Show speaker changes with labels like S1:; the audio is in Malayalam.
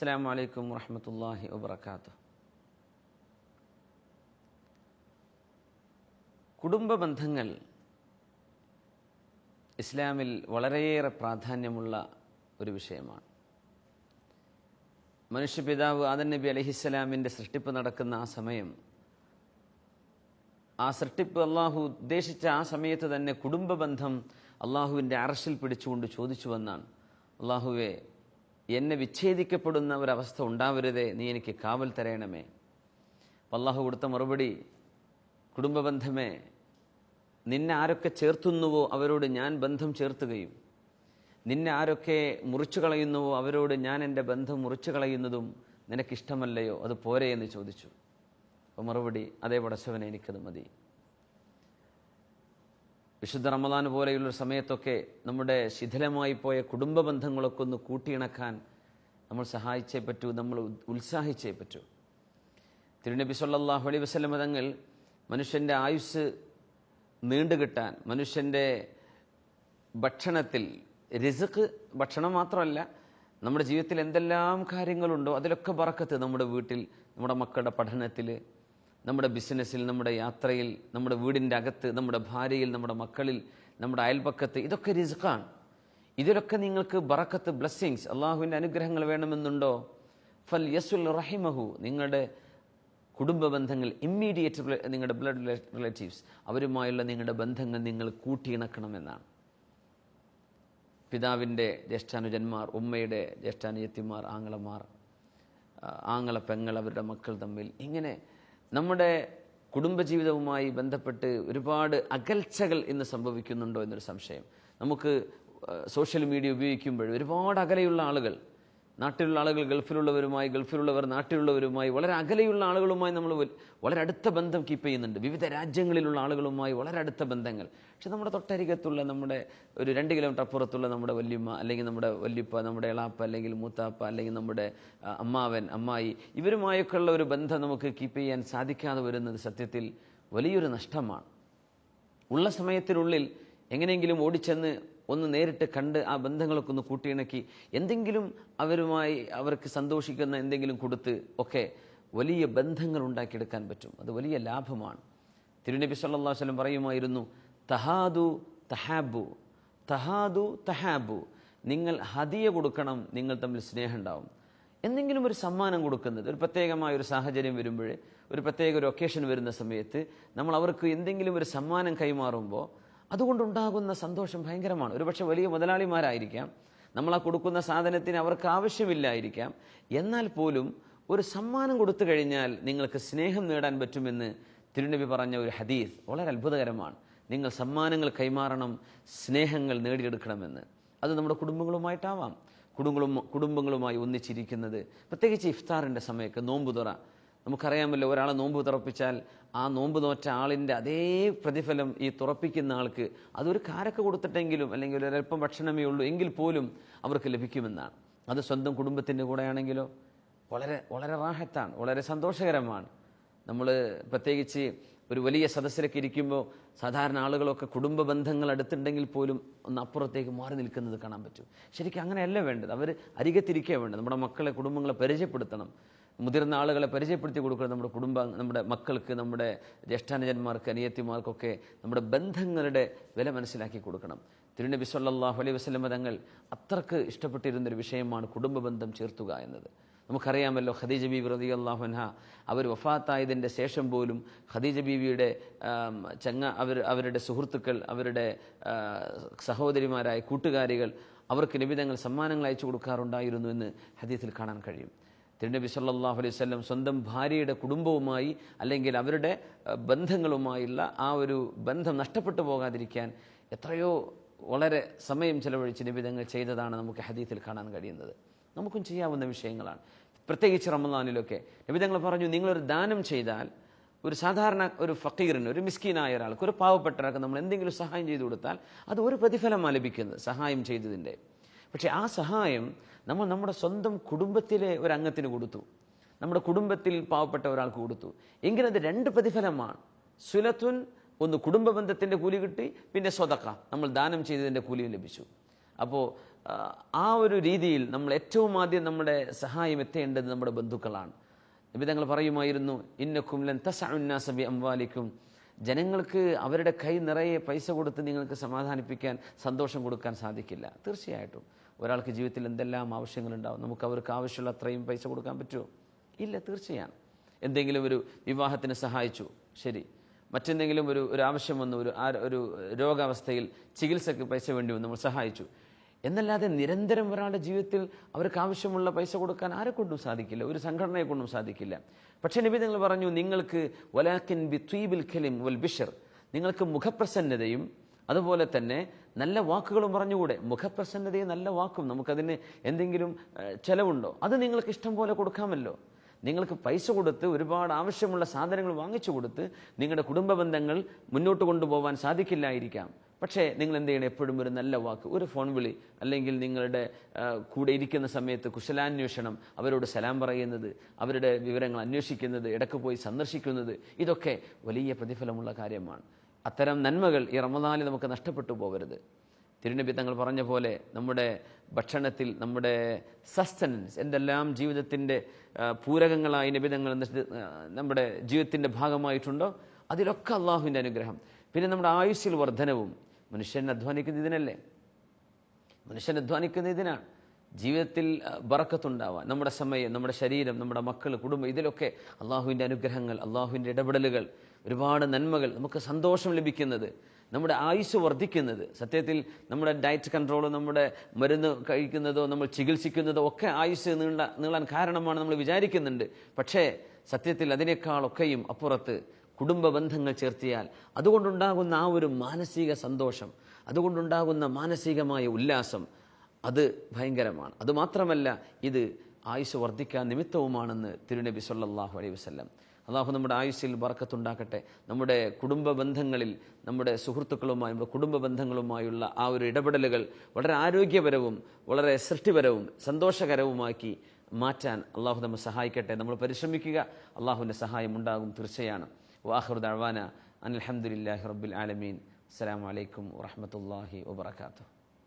S1: അസ്സാം വലൈക്കും വറഹമത്തല്ലാഹി വബർക്കാത്തു കുടുംബ ബന്ധങ്ങൾ ഇസ്ലാമിൽ വളരെയേറെ പ്രാധാന്യമുള്ള ഒരു വിഷയമാണ്. മനുഷ്യപിതാവ് ആദൻ നബി അലഹിസ്സലാമിന്റെ സൃഷ്ടിപ്പ് നടക്കുന്ന ആ സമയം ആ സൃഷ്ടിപ്പ് അള്ളാഹു ഉദ്ദേശിച്ച ആ സമയത്ത് തന്നെ കുടുംബ ബന്ധം അള്ളാഹുവിന്റെ അറശിൽ പിടിച്ചുകൊണ്ട് ചോദിച്ചു വന്നാണ് അള്ളാഹുവെ എന്നെ വിച്ഛേദിക്കപ്പെടുന്ന ഒരവസ്ഥ ഉണ്ടാവരുതേ നീ എനിക്ക് കാവൽ തരയണമേ അള്ളാഹു കൊടുത്ത മറുപടി കുടുംബ ബന്ധമേ നിന്നെ ആരൊക്കെ ചേർത്തുന്നുവോ അവരോട് ഞാൻ ബന്ധം ചേർത്തുകയും നിന്നെ ആരൊക്കെ മുറിച്ചു കളയുന്നുവോ അവരോട് ഞാൻ എന്റെ ബന്ധം മുറിച്ചു കളയുന്നതും നിനക്കിഷ്ടമല്ലയോ അത് പോരെ എന്ന് ചോദിച്ചു. അപ്പോൾ മറുപടി അതേ പടച്ചവനെ എനിക്കത് മതി. വിശുദ്ധ റമദാൻ പോലെയുള്ളൊരു സമയത്തൊക്കെ നമ്മുടെ ശിഥിലമായി പോയ കുടുംബ ബന്ധങ്ങളൊക്കെ ഒന്ന് കൂട്ടിയിണക്കാൻ നമ്മൾ സഹായിച്ചേ പറ്റൂ നമ്മൾ ഉത്സാഹിച്ചേ പറ്റൂ. തിരുനബി സല്ലാഹു അലൈ വസ്ലം തങ്ങൾ മനുഷ്യന്റെ ആയുസ് നീണ്ടുകിട്ടാൻ മനുഷ്യന്റെ ഭക്ഷണത്തിൽ റിസുക്ക് ഭക്ഷണം മാത്രമല്ല നമ്മുടെ ജീവിതത്തിൽ എന്തെല്ലാം കാര്യങ്ങളുണ്ടോ അതിലൊക്കെ പറക്കത്ത് നമ്മുടെ വീട്ടിൽ നമ്മുടെ മക്കളുടെ പഠനത്തിൽ നമ്മുടെ ബിസിനസ്സിൽ നമ്മുടെ യാത്രയിൽ നമ്മുടെ വീടിന്റെ അകത്ത് നമ്മുടെ ഭാര്യയിൽ നമ്മുടെ മക്കളിൽ നമ്മുടെ അയൽപക്കത്ത് ഇതൊക്കെ റിസ്ക്കാണ് ഇതിലൊക്കെ നിങ്ങൾക്ക് ബറക്കത്ത് ബ്ലെസ്സിങ്സ് അള്ളാഹുവിന്റെ അനുഗ്രഹങ്ങൾ വേണമെന്നുണ്ടോ? ഫൽ യസുൽ റഹിമഹു നിങ്ങളുടെ കുടുംബ ബന്ധങ്ങൾ ഇമ്മീഡിയറ്റ് നിങ്ങളുടെ ബ്ലഡ് റിലേറ്റീവ്സ് അവരുമായുള്ള നിങ്ങളുടെ ബന്ധങ്ങൾ നിങ്ങൾ കൂട്ടിയിണക്കണമെന്നാണ്. പിതാവിന്റെ ജ്യേഷ്ഠാനുജന്മാർ ഉമ്മയുടെ ജ്യേഷ്ഠാനുജത്തിമാർ ആങ്ങളമാർ ആങ്ങള പെങ്ങൾ അവരുടെ മക്കൾ തമ്മിൽ ഇങ്ങനെ നമ്മുടെ കുടുംബജീവിതവുമായി ബന്ധപ്പെട്ട് ഒരുപാട് അകൽച്ചകൾ ഇന്ന് സംഭവിക്കുന്നുണ്ടോ എന്നൊരു സംശയം. നമുക്ക് സോഷ്യൽ മീഡിയ ഉപയോഗിക്കുമ്പോൾ ഒരുപാട് അകലെയുള്ള ആളുകൾ നാട്ടിലുള്ള ആളുകൾ ഗൾഫിലുള്ളവരുമായി ഗൾഫിലുള്ളവർ നാട്ടിലുള്ളവരുമായി വളരെ അകലെയുള്ള ആളുകളുമായി നമ്മൾ വളരെ അടുത്ത ബന്ധം കീപ്പ് ചെയ്യുന്നുണ്ട്. വിവിധ രാജ്യങ്ങളിലുള്ള ആളുകളുമായി വളരെ അടുത്ത ബന്ധങ്ങൾ. പക്ഷെ നമ്മുടെ തൊട്ടരികത്തുള്ള നമ്മുടെ ഒരു രണ്ട് കിലോമീറ്റർ അപ്പുറത്തുള്ള നമ്മുടെ വല്യമ്മ അല്ലെങ്കിൽ നമ്മുടെ വല്യപ്പ നമ്മുടെ ഇളാപ്പ അല്ലെങ്കിൽ മൂത്താപ്പ അല്ലെങ്കിൽ നമ്മുടെ അമ്മാവൻ അമ്മായി ഇവരുമായൊക്കെ ഉള്ള ഒരു ബന്ധം നമുക്ക് കീപ്പ് ചെയ്യാൻ സാധിക്കാതെ വരുന്നത് സത്യത്തിൽ വലിയൊരു നഷ്ടമാണ്. ഉള്ള സമയത്തിനുള്ളിൽ എങ്ങനെയെങ്കിലും ഓടിച്ചെന്ന് ഒന്ന് നേരിട്ട് കണ്ട് ആ ബന്ധങ്ങളൊക്കെ ഒന്ന് കൂട്ടിയിണക്കി. എന്തെങ്കിലും അവരുമായി അവർക്ക് സന്തോഷിക്കുന്ന എന്തെങ്കിലും കൊടുത്ത് ഒക്കെ വലിയ ബന്ധങ്ങൾ ഉണ്ടാക്കിയെടുക്കാൻ പറ്റും. അത് വലിയ ലാഭമാണ്. തിരുനബി സല്ലാ വല്ലം പറയുമായിരുന്നു തഹാദു തഹാബു തഹാദു തഹാബു നിങ്ങൾ ഹദിയ കൊടുക്കണം നിങ്ങൾ തമ്മിൽ സ്നേഹം ഉണ്ടാവും. എന്തെങ്കിലും ഒരു സമ്മാനം കൊടുക്കുന്നത് ഒരു പ്രത്യേകമായ ഒരു സാഹചര്യം വരുമ്പോൾ ഒരു പ്രത്യേക ഒരു ഒക്കേഷൻ വരുന്ന സമയത്ത് നമ്മൾ അവർക്ക് എന്തെങ്കിലും ഒരു സമ്മാനം കൈമാറുമ്പോൾ അതുകൊണ്ടുണ്ടാകുന്ന സന്തോഷം ഭയങ്കരമാണ്. ഒരുപക്ഷെ വലിയ മുതലാളിമാരായിരിക്കാം. നമ്മൾ ആ കൊടുക്കുന്ന സാധനത്തിന് അവർക്ക് ആവശ്യമില്ലായിരിക്കാം. എന്നാൽ പോലും ഒരു സമ്മാനം കൊടുത്തു കഴിഞ്ഞാൽ നിങ്ങൾക്ക് സ്നേഹം നേടാൻ പറ്റുമെന്ന് തിരുനബി പറഞ്ഞ ഒരു ഹദീസ് വളരെ അത്ഭുതകരമാണ്. നിങ്ങൾ സമ്മാനങ്ങൾ കൈമാറണം സ്നേഹങ്ങൾ നേടിയെടുക്കണമെന്ന്. അത് നമ്മുടെ കുടുംബങ്ങളുമായിട്ടാവാം. കുടുംബങ്ങളും കുടുംബങ്ങളുമായി ഒന്നിച്ചിരിക്കുന്നത്. പ്രത്യേകിച്ച് ഇഫ്താറിന്റെ സമയത്ത് നോമ്പ് തുറ നമുക്കറിയാമല്ലോ ഒരാളെ നോമ്പ് തുറപ്പിച്ചാൽ ആ നോമ്പ് നോറ്റ ആളിന്റെ അതേ പ്രതിഫലം ഈ തുറപ്പിക്കുന്ന ആൾക്ക് അതൊരു കാരക്ക കൊടുത്തിട്ടെങ്കിലും അല്ലെങ്കിൽ ഒരല്പം ഭക്ഷണമേ ഉള്ളൂ എങ്കിൽ പോലും അവർക്ക് ലഭിക്കുമെന്നാണ്. അത് സ്വന്തം കുടുംബത്തിന്റെ കൂടെയാണെങ്കിലോ? വളരെ വളരെ റാഹത്താണ് വളരെ സന്തോഷകരമാണ്. നമ്മൾ പ്രത്യേകിച്ച് ഒരു വലിയ സദസ്സിലൊക്കെ ഇരിക്കുമ്പോൾ സാധാരണ ആളുകളൊക്കെ കുടുംബ ബന്ധങ്ങൾ അടുത്തുണ്ടെങ്കിൽ പോലും ഒന്ന് അപ്പുറത്തേക്ക് മാറി നിൽക്കുന്നത് കാണാൻ പറ്റും. ശരിക്കും അങ്ങനെയല്ല വേണ്ടത്. അവർ അരികത്തിരിക്കുക വേണ്ടത്. നമ്മുടെ മക്കളെ കുടുംബങ്ങളെ പരിചയപ്പെടുത്തണം. മുതിർന്ന ആളുകളെ പരിചയപ്പെടുത്തി കൊടുക്കണം നമ്മുടെ കുടുംബം നമ്മുടെ മക്കൾക്ക് നമ്മുടെ ജ്യേഷ്ഠാനുജന്മാർക്ക് അനിയത്തിമാർക്കൊക്കെ നമ്മുടെ ബന്ധങ്ങളുടെ വില മനസ്സിലാക്കി കൊടുക്കണം. തിരുനബി സല്ലാഹു അലൈഹി വസ്ലം തങ്ങൾ അത്രയ്ക്ക് ഇഷ്ടപ്പെട്ടിരുന്നൊരു വിഷയമാണ് കുടുംബ ബന്ധം ചേർത്തുക എന്നത്. നമുക്കറിയാമല്ലോ ഖദീജ ബീബി റതി അള്ളാഹുൻഹ അവർ വഫാത്തായതിന്റെ ശേഷം പോലും ഖദീജ ബീവിയുടെ ചങ്ങ അവർ അവരുടെ സുഹൃത്തുക്കൾ അവരുടെ സഹോദരിമാരായ കൂട്ടുകാരികൾ അവർക്ക് നിബിധങ്ങൾ സമ്മാനങ്ങൾ അയച്ചു കൊടുക്കാറുണ്ടായിരുന്നു എന്ന് ഹദീസിൽ കാണാൻ കഴിയും. തിരുനബി സല്ലാഹു അലൈഹി സ്വല്ലം സ്വന്തം ഭാര്യയുടെ കുടുംബവുമായി അല്ലെങ്കിൽ അവരുടെ ബന്ധങ്ങളുമായുള്ള ആ ഒരു ബന്ധം നഷ്ടപ്പെട്ടു പോകാതിരിക്കാൻ എത്രയോ വളരെ സമയം ചെലവഴിച്ച് നിബിധങ്ങൾ ചെയ്തതാണ് നമുക്ക് ഹദീത്തിൽ കാണാൻ കഴിയുന്നത്. നമുക്കും ചെയ്യാവുന്ന വിഷയങ്ങളാണ്. പ്രത്യേകിച്ച് റമദാനിലൊക്കെ നിബിധങ്ങൾ പറഞ്ഞു നിങ്ങളൊരു ദാനം ചെയ്താൽ ഒരു സാധാരണ ഒരു ഫക്കീറിന് ഒരു മിസ്കീനായ ഒരാൾക്ക് ഒരു പാവപ്പെട്ട ഒരാൾക്ക് നമ്മൾ എന്തെങ്കിലും സഹായം ചെയ്തു കൊടുത്താൽ അത് ഒരു പ്രതിഫലമാണ് ലഭിക്കുന്നത് സഹായം ചെയ്തതിന്റെ. പക്ഷേ ആ സഹായം നമ്മൾ നമ്മുടെ സ്വന്തം കുടുംബത്തിലെ ഒരു അംഗത്തിന് കൊടുത്തു. നമ്മുടെ കുടുംബത്തിൽ പാവപ്പെട്ട ഒരാൾക്ക് കൊടുത്തു. എങ്കിലത് രണ്ട് പ്രതിഫലമാണ്. സുലത്തുൻ ഒന്ന് കുടുംബ ബന്ധത്തിന്റെ കൂലി കിട്ടി പിന്നെ സ്വതക്ക. നമ്മൾ ദാനം ചെയ്തതിന്റെ കൂലിയും ലഭിച്ചു. അപ്പോൾ ആ, ഒരു രീതിയിൽ നമ്മൾ ഏറ്റവും ആദ്യം നമ്മുടെ സഹായം എത്തേണ്ടത് നമ്മുടെ ബന്ധുക്കളാണ്. നബി തങ്ങൾ പറയുമായിരുന്നു ഇന്നക്കും ലൻ തസഉന്നാസബി അംവാലിക്കും. ജനങ്ങൾക്ക് അവരുടെ കൈ നിറയെ പൈസ കൊടുത്ത് നിങ്ങൾക്ക് സമാധാനിപ്പിക്കാൻ സന്തോഷം കൊടുക്കാൻ സാധിക്കില്ല. തീർച്ചയായിട്ടും. ഒരാൾക്ക് ജീവിതത്തിൽ എന്തെല്ലാം ആവശ്യങ്ങളുണ്ടാവും? നമുക്ക് അവർക്ക് ആവശ്യമുള്ള അത്രയും പൈസ കൊടുക്കാൻ പറ്റുമോ? ഇല്ല തീർച്ചയാണ്. എന്തെങ്കിലും ഒരു വിവാഹത്തിന് സഹായിച്ചു ശരി. മറ്റെന്തെങ്കിലും ഒരു ഒരു ആവശ്യം വന്നു ഒരു ഒരു രോഗാവസ്ഥയിൽ ചികിത്സയ്ക്ക് പൈസ വേണ്ടി വന്നു നമ്മൾ സഹായിച്ചു. എന്നല്ലാതെ നിരന്തരം ഒരാളുടെ ജീവിതത്തിൽ അവർക്ക് ആവശ്യമുള്ള പൈസ കൊടുക്കാൻ ആരെ കൊണ്ടും സാധിക്കില്ല. ഒരു സംഘടനയെ കൊണ്ടും സാധിക്കില്ല. പക്ഷേ നബി നിങ്ങൾ പറഞ്ഞു നിങ്ങൾക്ക് വലാക്കിൻ ബി ത്വീബിൽ ഖലിം വൽ ബിഷർ. നിങ്ങൾക്ക് മുഖപ്രസന്നതയും അതുപോലെ തന്നെ നല്ല വാക്കുകളും പറഞ്ഞുകൂടെ? മുഖപ്രസന്നതയും നല്ല വാക്കും. നമുക്കതിന് എന്തെങ്കിലും ചിലവുണ്ടോ? അത് നിങ്ങൾക്ക് ഇഷ്ടം പോലെ കൊടുക്കാമല്ലോ. നിങ്ങൾക്ക് പൈസ കൊടുത്ത് ഒരുപാട് ആവശ്യമുള്ള സാധനങ്ങൾ വാങ്ങിച്ചു കൊടുത്ത് നിങ്ങളുടെ കുടുംബ ബന്ധങ്ങൾ മുന്നോട്ട് കൊണ്ടുപോകാൻ സാധിക്കില്ലായിരിക്കാം. പക്ഷേ നിങ്ങൾ എന്ത് ചെയ്യണം? എപ്പോഴും ഒരു നല്ല വാക്ക് ഒരു ഫോൺ വിളി അല്ലെങ്കിൽ നിങ്ങളുടെ കൂടെ ഇരിക്കുന്ന സമയത്ത് കുശലാന്വേഷണം അവരോട് സലാം പറയുന്നത് അവരുടെ വിവരങ്ങൾ അന്വേഷിക്കുന്നത് ഇടയ്ക്ക് പോയി സന്ദർശിക്കുന്നത് ഇതൊക്കെ വലിയ പ്രതിഫലമുള്ള കാര്യമാണ്. അത്തരം നന്മകൾ ഈ റമദാനിൽ നമുക്ക് നഷ്ടപ്പെട്ടു പോകരുത്. തിരുനബി തങ്ങൾ പറഞ്ഞ പോലെ നമ്മുടെ ഭക്ഷണത്തിൽ നമ്മുടെ സസ്റ്റനൻസ് എന്തെല്ലാം ജീവിതത്തിന്റെ പൂരകങ്ങളായി നബി തങ്ങൾ നിശ്ചി- ആ, നമ്മുടെ ജീവിതത്തിന്റെ ഭാഗമായിട്ടുണ്ടോ? അതിലൊക്കെ അള്ളാഹുവിന്റെ അനുഗ്രഹം. പിന്നെ നമ്മുടെ ആയുസ്സിൽ വർധനവും. മനുഷ്യൻ അധ്വാനിക്കുന്ന ഇതിനല്ലേ? മനുഷ്യൻ അധ്വാനിക്കുന്ന ഇതിനാണ്. ജീവിതത്തിൽ ബറക്കത്തുണ്ടാവാൻ നമ്മുടെ സമയം നമ്മുടെ ശരീരം നമ്മുടെ മക്കൾ കുടുംബം ഇതിലൊക്കെ അള്ളാഹുവിന്റെ അനുഗ്രഹങ്ങൾ അള്ളാഹുവിന്റെ ഇടപെടലുകൾ ഒരുപാട് നന്മകൾ നമുക്ക് സന്തോഷം ലഭിക്കുന്നത് നമ്മുടെ ആയുസ് വർദ്ധിക്കുന്നത് സത്യത്തിൽ നമ്മുടെ ഡയറ്റ് കൺട്രോൾ നമ്മുടെ മരുന്ന് കഴിക്കുന്നതോ നമ്മൾ ചികിത്സിക്കുന്നതോ ഒക്കെ ആയുസ് നീണ്ട നീളാൻ കാരണമാണ് നമ്മൾ വിചാരിക്കുന്നുണ്ട്. പക്ഷേ സത്യത്തിൽ അതിനേക്കാളൊക്കെയും അപ്പുറത്ത് കുടുംബ ബന്ധങ്ങൾ ചേർത്തിയാൽ അതുകൊണ്ടുണ്ടാകുന്ന ആ ഒരു മാനസിക സന്തോഷം അതുകൊണ്ടുണ്ടാകുന്ന മാനസികമായ ഉല്ലാസം അത് ഭയങ്കരമാണ്. അതുമാത്രമല്ല ഇത് ആയുസ് വർദ്ധിക്കാൻ നിമിത്തവുമാണെന്ന് തിരുനബി സല്ലാഹു അലൈഹി വസല്ലം അള്ളാഹു നമ്മുടെ ആയുസ്സിൽ വറക്കത്തുണ്ടാക്കട്ടെ നമ്മുടെ കുടുംബ ബന്ധങ്ങളിൽ നമ്മുടെ സുഹൃത്തുക്കളുമായി നമ്മുടെ കുടുംബ ബന്ധങ്ങളുമായുള്ള ആ ഒരു ഇടപെടലുകൾ വളരെ ആരോഗ്യപരവും വളരെ സൃഷ്ടിപരവും സന്തോഷകരവുമാക്കി മാറ്റാൻ അള്ളാഹു നമ്മെ സഹായിക്കട്ടെ. നമ്മൾ പരിശ്രമിക്കുക അള്ളാഹുവിന്റെ സഹായം ഉണ്ടാകും തീർച്ചയാണ്. വാഹുർ അൻ അനിൽഹമുല്ലാഹി റബ്ബുൽ ആലമീൻ. അസ്സാം വലൈക്കും വറഹ്മത്തുള്ളാഹി വബറകാതുഹു.